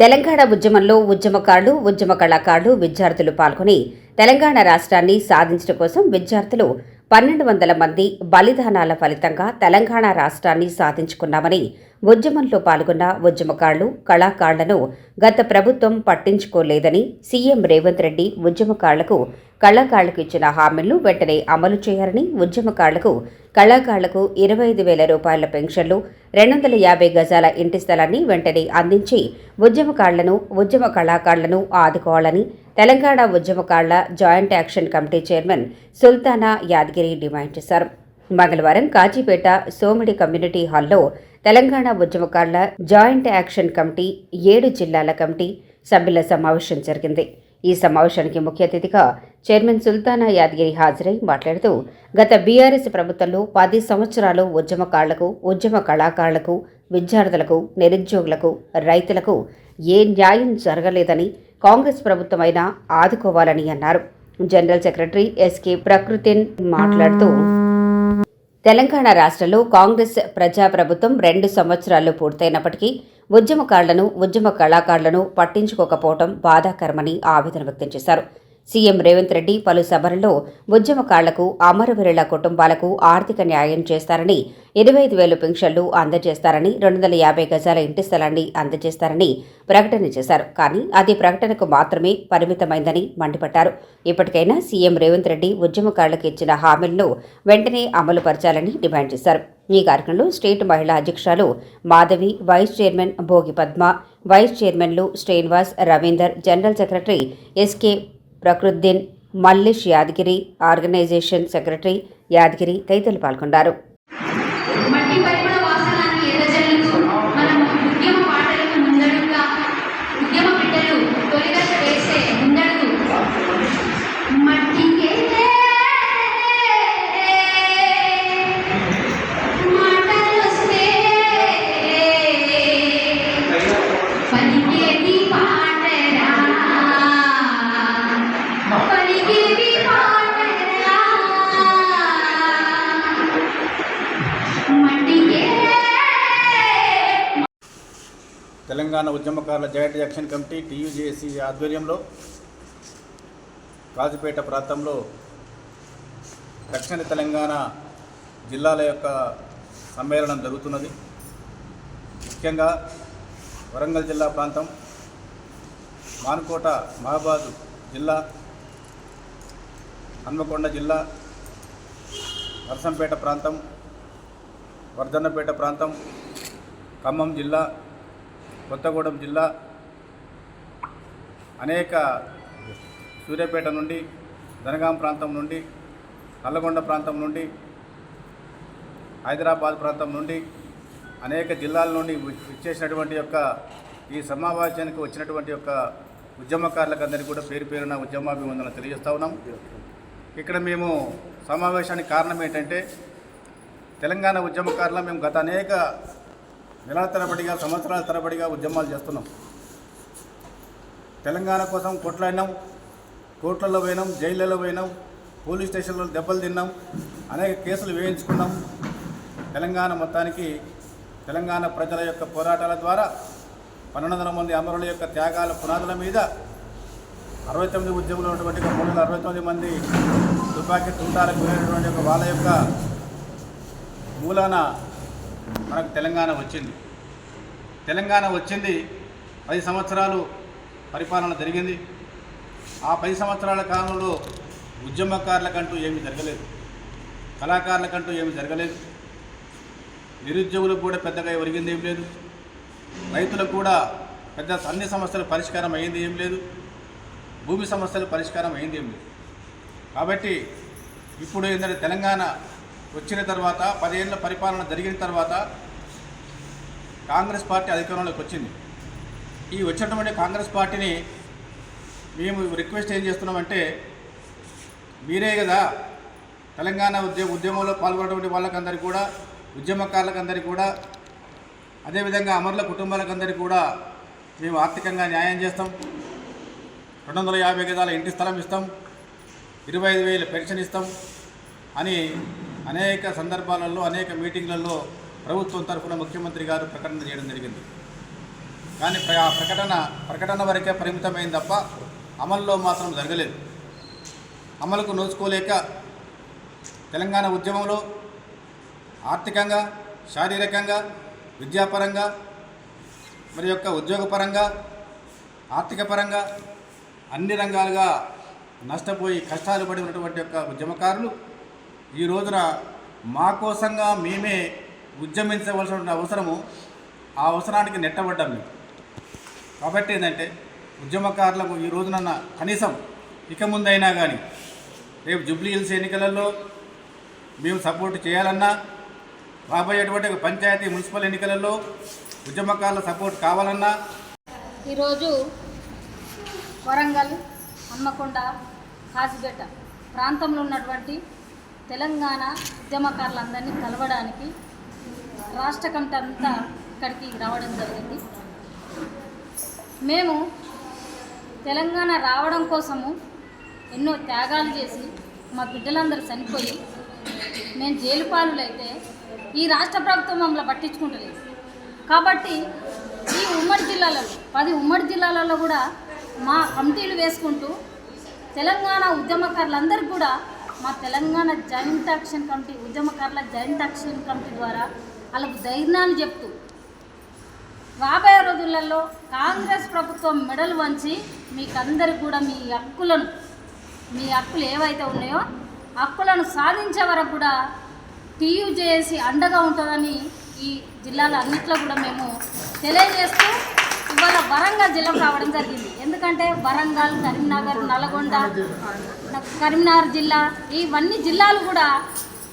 తెలంగాణ ఉద్యమంలో ఉద్యమకారులు ఉద్యమ కళాకారులు విద్యార్థులు పాల్గొని తెలంగాణ రాష్ట్రాన్ని సాధించడం కోసం విద్యార్థులు పన్నెండు వందల మంది బలిదానాల ఫలితంగా తెలంగాణ రాష్ట్రాన్ని సాధించుకున్నామని ఉద్యమంలో పాల్గొన్న ఉద్యమకారులు కళాకారులను గత ప్రభుత్వం పట్టించుకోలేదని సీఎం రేవంత్ రెడ్డి ఉద్యమకారులకు కళాకారులకు ఇచ్చిన హామీలను వెంటనే అమలు చేయాలని ఉద్యమకారులకు కళాకారులకు ఇరవై ఐదు వేల రూపాయల పెన్షన్లు రెండు వందల యాభై గజాల ఇంటి స్థలాన్ని వెంటనే అందించి ఉద్యమకారులను ఉద్యమ కళాకారులను ఆదుకోవాలని తెలంగాణ ఉద్యమకారుల joint action committee chairman Sultana Yadagiri demand చేశారు. మంగళవారం కాజీపేట సోమిడి కమ్యూనిటీ హాల్లో తెలంగాణ ఉద్యమకారుల జాయింట్ యాక్షన్ కమిటీ ఏడు జిల్లాల కమిటీ సభ్యుల సమావేశం జరిగింది. ఈ సమావేశానికి ముఖ్య అతిథిగా చైర్మన్ సుల్తానా యాదగిరి హాజరై మాట్లాడుతూ గత బీఆర్ఎస్ ప్రభుత్వంలో పది సంవత్సరాలు ఉద్యమకారులకు ఉద్యమ కళాకారులకు విద్యార్థులకు నిరుద్యోగులకు రైతులకు ఏ న్యాయం జరగలేదని కాంగ్రెస్ ప్రభుత్వమైనా ఆదుకోవాలని అన్నారు. జనరల్ సెక్రటరీ ఎస్కే ప్రకృతిన్ మాట్లాడుతూ తెలంగాణ రాష్ట్రంలో కాంగ్రెస్ ప్రజాప్రభుత్వం రెండు సంవత్సరాలు పూర్తయినప్పటికీ ఉద్యమకారులను ఉద్యమ కళాకారులను పట్టించుకోకపోవడం బాధాకరమని ఆవేదన వ్యక్తం చేశారు. సీఎం రేవంత్ రెడ్డి పలు సభలలో ఉద్యమకారులకు అమరవీరుల కుటుంబాలకు ఆర్థిక న్యాయం చేస్తారని ఇరవై ఐదు వేలు పెన్షన్లు అందజేస్తారని రెండు వందల యాభై గజాల ఇంటి స్థలాన్ని అందజేస్తారని ప్రకటన చేశారు. కానీ అది ప్రకటనకు మాత్రమే పరిమితమైందని మండిపడ్డారు. ఇప్పటికైనా సీఎం రేవంత్ రెడ్డి ఉద్యమకారులకు ఇచ్చిన హామీలను వెంటనే అమలు పరచాలని డిమాండ్ చేశారు. ఈ కార్యక్రమంలో స్టేట్ మహిళా అధ్యక్షురాలు Madhavi vice chairman Bhogi Padma vice చైర్మన్లు Srinivas Ravinder general secretary SK Prakruddin Mallesh Yadagiri organisation secretary Yadagiri తదితరులు పాల్గొన్నారు తెలంగాణ ఉద్యమకారుల జాయింట్ యాక్షన్ కమిటీ టీయూజేసీ ఆధ్వర్యంలో కాజుపేట ప్రాంతంలో దక్షిణ తెలంగాణ జిల్లాల యొక్క సమ్మేళనం జరుగుతున్నది. ముఖ్యంగా వరంగల్ జిల్లా ప్రాంతం మానుకోట మహాబాద్ జిల్లా హన్మకొండ జిల్లా నరసంపేట ప్రాంతం వర్ధన్నపేట ప్రాంతం ఖమ్మం జిల్లా కొత్తగూడెం జిల్లా అనేక సూర్యాపేట నుండి ధనగాం ప్రాంతం నుండి నల్లగొండ ప్రాంతం నుండి హైదరాబాద్ ప్రాంతం నుండి అనేక జిల్లాల నుండి ఇచ్చేసినటువంటి యొక్క ఈ సమావేశానికి వచ్చినటువంటి యొక్క ఉద్యమకారులకు అందరికీ కూడా పేరు పేరున ఉద్యమాభివందనలు తెలియజేస్తా ఉన్నాం. ఇక్కడ మేము సమావేశానికి కారణం ఏంటంటే తెలంగాణ ఉద్యమకారుల మేము గత అనేక నెలల తరబడిగా సంవత్సరాల తరబడిగా ఉద్యమాలు చేస్తున్నాం. తెలంగాణ కోసం కొట్లాడినాం కోట్లలో పోయినాం జైళ్ళలో పోయినాం పోలీస్ స్టేషన్లో దెబ్బలు తిన్నాం అనేక కేసులు వేయించుకున్నాం. తెలంగాణ మొత్తానికి తెలంగాణ ప్రజల యొక్క పోరాటాల ద్వారా పన్నెండు వందల మంది అమరుల యొక్క త్యాగాల పునాదుల మీద అరవై తొమ్మిది ఉద్యమంలో ఉన్నటువంటి మూడు వందల అరవై తొమ్మిది మంది తుపాకీ తుంటాలకు వెళ్ళినటువంటి ఒక వాళ్ళ యొక్క మూలాన మనకు తెలంగాణ వచ్చింది. తెలంగాణ వచ్చింది పది సంవత్సరాలు పరిపాలన జరిగింది. ఆ పది సంవత్సరాల కాలంలో ఉద్యమకారులకంటూ ఏమీ జరగలేదు. కళాకారులకంటూ ఏమీ జరగలేదు. నిరుద్యోగులకు కూడా పెద్దగా ఒరిగింది ఏం లేదు. రైతులకు కూడా పెద్ద అన్ని సమస్యలు పరిష్కారం అయ్యింది ఏం లేదు. భూమి సమస్యలు పరిష్కారం అయింది ఏం లేదు. కాబట్టి ఇప్పుడు ఏంటంటే తెలంగాణ వచ్చిన తర్వాత పదేళ్ళ పరిపాలన జరిగిన తర్వాత కాంగ్రెస్ పార్టీ అధికారంలోకి వచ్చింది. ఈ వచ్చినటువంటి కాంగ్రెస్ పార్టీని మేము రిక్వెస్ట్ ఏం చేస్తున్నామంటే మీరే కదా తెలంగాణ ఉద్యమ ఉద్యమంలో పాల్గొన్నటువంటి వాళ్ళకందరికీ కూడా ఉద్యమకారులకందరికీ కూడా అదేవిధంగా అమరుల కుటుంబాలకందరికీ కూడా మేము ఆర్థికంగా న్యాయం చేస్తాం. రెండు వందల యాభై గదాల ఇంటి స్థలం ఇస్తాం. ఇరవై ఐదు వేల పెన్షన్ ఇస్తాం అని అనేక సందర్భాలలో అనేక మీటింగ్లలో ప్రభుత్వం తరఫున ముఖ్యమంత్రి గారు ప్రకటన చేయడం జరిగింది. కానీ ప్ర- ఆ ప్రకటన ప్రకటన వరకే పరిమితమైంది తప్ప అమల్లో మాత్రం జరగలేదు. అమలుకు నోచుకోలేక తెలంగాణ ఉద్యమంలో ఆర్థికంగా శారీరకంగా విద్యాపరంగా మరి యొక్క ఉద్యోగపరంగా ఆర్థికపరంగా అన్ని రంగాలుగా నష్టపోయి కష్టాలు పడి ఉన్నటువంటి యొక్క ఉద్యమకారులు ఈ రోజున మా కోసంగా మేమే ఉద్యమించవలసిన అవసరము ఆ అవసరానికి నెట్టబడ్డాం మేము. కాబట్టి ఏంటంటే ఉద్యమకారులకు ఈ రోజున కనీసం ఇక ముందైనా కానీ రేపు జూబ్లీ హిల్స్ ఎన్నికలలో మేము సపోర్ట్ చేయాలన్నా రాబోయేటువంటి పంచాయతీ మున్సిపల్ ఎన్నికలలో ఉద్యమకారుల సపోర్ట్ కావాలన్నా ఈరోజు వరంగల్ హన్మకొండ కాసిపేట ప్రాంతంలో ఉన్నటువంటి తెలంగాణ ఉద్యమకారులందరినీ కలవడానికి రాష్ట్ర కమిటీ అంతా ఇక్కడికి రావడం జరిగింది. మేము తెలంగాణ రావడం కోసము ఎన్నో త్యాగాలు చేసి మా బిడ్డలందరూ చనిపోయి మేము జైలు పాలులైతే ఈ రాష్ట్ర ప్రభుత్వం మమ్మల్ని పట్టించుకుంటలేదు. కాబట్టి ఈ ఉమ్మడి జిల్లాలలో పది ఉమ్మడి జిల్లాలలో కూడా మా కమిటీలు వేసుకుంటూ తెలంగాణ ఉద్యమకారులందరికీ కూడా మా తెలంగాణ జాయింట్ యాక్షన్ కమిటీ ఉద్యమకారుల జాయింట్ యాక్షన్ కమిటీ ద్వారా వాళ్ళకు ధైర్యాన్ని చెప్తూ రాబోయే రోజులలో కాంగ్రెస్ ప్రభుత్వం మెడలు వంచి మీకందరు కూడా మీ హక్కులను మీ హక్కులు ఏవైతే ఉన్నాయో హక్కులను సాధించే వరకు కూడా టీయూ చేసి అండగా ఉంటుందని ఈ జిల్లాల అన్నిట్లో కూడా మేము తెలియజేస్తూ ఇవాళ వరంగల్ జిల్లాకు రావడం జరిగింది. ఎందుకంటే వరంగల్ కరీంనగర్ నల్గొండ కరీంనగర్ జిల్లా ఇవన్నీ జిల్లాలు కూడా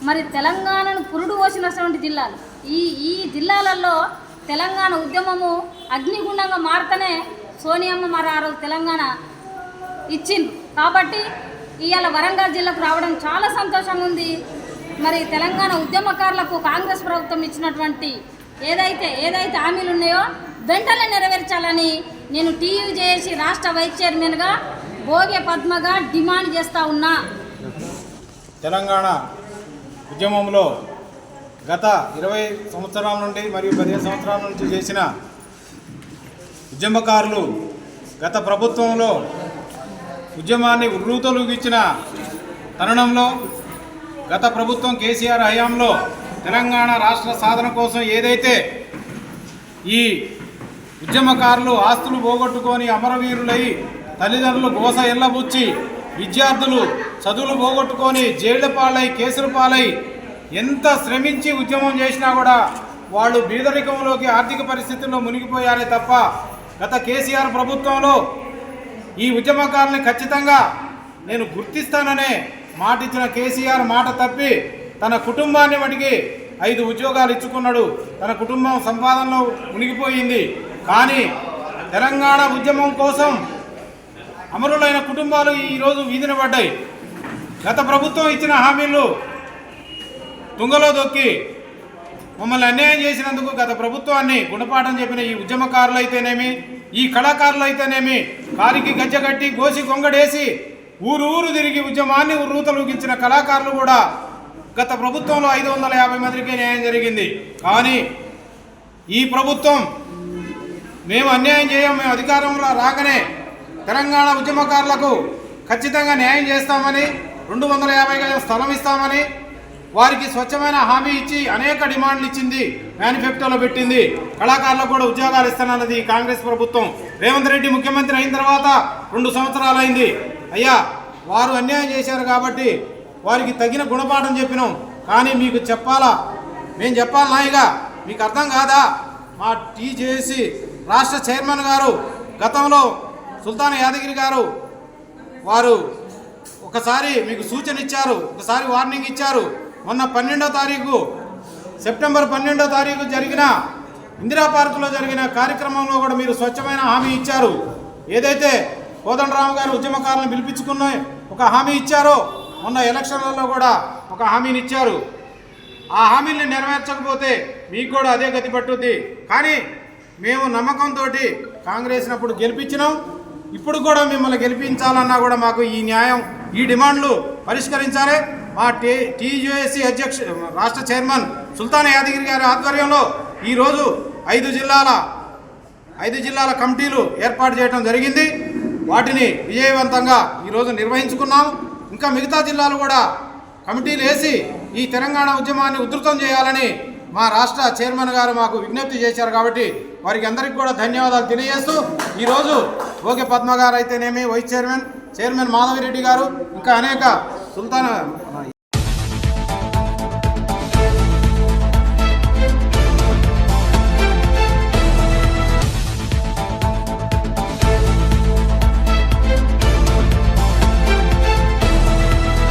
మరి తెలంగాణను పురుడు పోసినటువంటి జిల్లాలు. ఈ ఈ జిల్లాలలో తెలంగాణ ఉద్యమము అగ్నిగుండంగా మారుతూనే సోనియమ్మ మరి ఆ రోజు తెలంగాణ ఇచ్చింది. కాబట్టి ఇవాళ వరంగల్ జిల్లాకు రావడం చాలా సంతోషంగా ఉంది. మరి తెలంగాణ ఉద్యమకారులకు కాంగ్రెస్ ప్రభుత్వం ఇచ్చినటువంటి ఏదైతే ఏదైతే హామీలు ఉన్నాయో వెంటనే నెరవేర్చాలని నేను టీయూజేఏసీ చేసి రాష్ట్ర వైస్ చైర్మన్గా భోగే పద్మగా డిమాండ్ చేస్తా ఉన్నా. తెలంగాణ ఉద్యమంలో గత ఇరవై సంవత్సరాల నుండి మరియు పదిహేను సంవత్సరాల నుంచి చేసిన ఉద్యమకారులు గత ప్రభుత్వంలో ఉద్యమాన్ని ఉర్రూతలుగిచ్చిన తరుణంలో గత ప్రభుత్వం కేసీఆర్ హయాంలో తెలంగాణ రాష్ట్ర సాధన కోసం ఏదైతే ఈ ఉద్యమకారులు ఆస్తులు పోగొట్టుకొని అమరవీరులై తల్లిదండ్రులు గోస ఎల్లబుచ్చి విద్యార్థులు చదువులు పోగొట్టుకొని జైళ్ళ పాలై కేసుల పాలై ఎంత శ్రమించి ఉద్యమం చేసినా కూడా వాళ్ళు బీదరికంలోకి ఆర్థిక పరిస్థితుల్లో మునిగిపోయారే తప్ప గత కేసీఆర్ ప్రభుత్వంలో ఈ ఉద్యమకారుని ఖచ్చితంగా నేను గుర్తిస్తాననే మాట ఇచ్చిన కేసీఆర్ మాట తప్పి తన కుటుంబాన్ని మటుకి ఐదు ఉద్యోగాలు ఇచ్చుకున్నాడు. తన కుటుంబం సంపాదనలో మునిగిపోయింది. కానీ తెలంగాణ ఉద్యమం కోసం అమరులైన కుటుంబాలు ఈరోజు వీధిన పడ్డాయి. గత ప్రభుత్వం ఇచ్చిన హామీలు తుంగలో దొక్కి మమ్మల్ని అన్యాయం చేసినందుకు గత ప్రభుత్వాన్ని గుణపాఠం చెప్పిన ఈ ఉద్యమకారులు అయితేనేమి ఈ కళాకారులు అయితేనేమి కారికి గజ్జగట్టి గోసి కొంగడేసి ఊరు ఊరు తిరిగి ఉద్యమాన్ని ఉర్రూతలూగించిన కళాకారులు కూడా గత ప్రభుత్వంలో ఐదు వందల యాభై మందికి న్యాయం జరిగింది. కానీ ఈ ప్రభుత్వం మేము అన్యాయం చేయం మేము అధికారంలో రాగానే తెలంగాణ ఉద్యమకారులకు ఖచ్చితంగా న్యాయం చేస్తామని రెండు వందల యాభై గజం స్థలం ఇస్తామని వారికి స్వచ్ఛమైన హామీ ఇచ్చి అనేక డిమాండ్లు ఇచ్చింది మేనిఫెస్టోలో పెట్టింది. కళాకారులకు కూడా ఉద్యోగాలు ఇస్తానన్నది కాంగ్రెస్ ప్రభుత్వం. రేవంత్ రెడ్డి ముఖ్యమంత్రి అయిన తర్వాత రెండు సంవత్సరాలు అయింది. అయ్యా వారు అన్యాయం చేశారు కాబట్టి వారికి తగిన గుణపాఠం చెప్పినాం. కానీ మీకు చెప్పాలా? మేము చెప్పాలి నాయిగా? మీకు అర్థం కాదా? మా టీ చేసి రాష్ట్ర చైర్మన్ గారు గతంలో సుల్తాన్ యాదగిరి గారు వారు ఒకసారి మీకు సూచన ఇచ్చారు ఒకసారి వార్నింగ్ ఇచ్చారు. మొన్న పన్నెండో తారీఖు సెప్టెంబర్ పన్నెండో తారీఖు జరిగిన ఇందిరా పార్కులో జరిగిన కార్యక్రమంలో కూడా మీరు స్వచ్ఛమైన హామీ ఇచ్చారు. ఏదైతే కోదండరాము గారు ఉద్యమకారులను పిలిపించుకున్న ఒక హామీ ఇచ్చారో మొన్న ఎలక్షన్లలో కూడా ఒక హామీని ఇచ్చారు. ఆ హామీల్ని నెరవేర్చకపోతే మీకు కూడా అదే గతి పట్టుద్ది. కానీ మేము నమ్మకంతో కాంగ్రెస్ అప్పుడు గెలిపించినాం. ఇప్పుడు కూడా మిమ్మల్ని గెలిపించాలన్నా కూడా మాకు ఈ న్యాయం ఈ డిమాండ్లు పరిష్కరించాలి. మా టీ టీజేఏసీ అధ్యక్ష రాష్ట్ర చైర్మన్ సుల్తాన్ యాదగిరి గారి ఆధ్వర్యంలో ఈరోజు ఐదు జిల్లాల ఐదు జిల్లాల కమిటీలు ఏర్పాటు చేయడం జరిగింది. వాటిని విజయవంతంగా ఈరోజు నిర్వహించుకున్నాం ఇంకా మిగతా జిల్లాలు కూడా కమిటీలు వేసి ఈ తెలంగాణ ఉద్యమాన్ని ఉధృతం చేయాలని మా రాష్ట్ర చైర్మన్ గారు మాకు విజ్ఞప్తి చేశారు కాబట్టి వారికి అందరికీ కూడా ధన్యవాదాలు తెలియజేస్తూ ఈరోజు ఓకే పద్మ గారు అయితేనేమి వైస్ చైర్మన్ చైర్మన్ మాధవిరెడ్డి గారు ఇంకా అనేక సుల్తాన్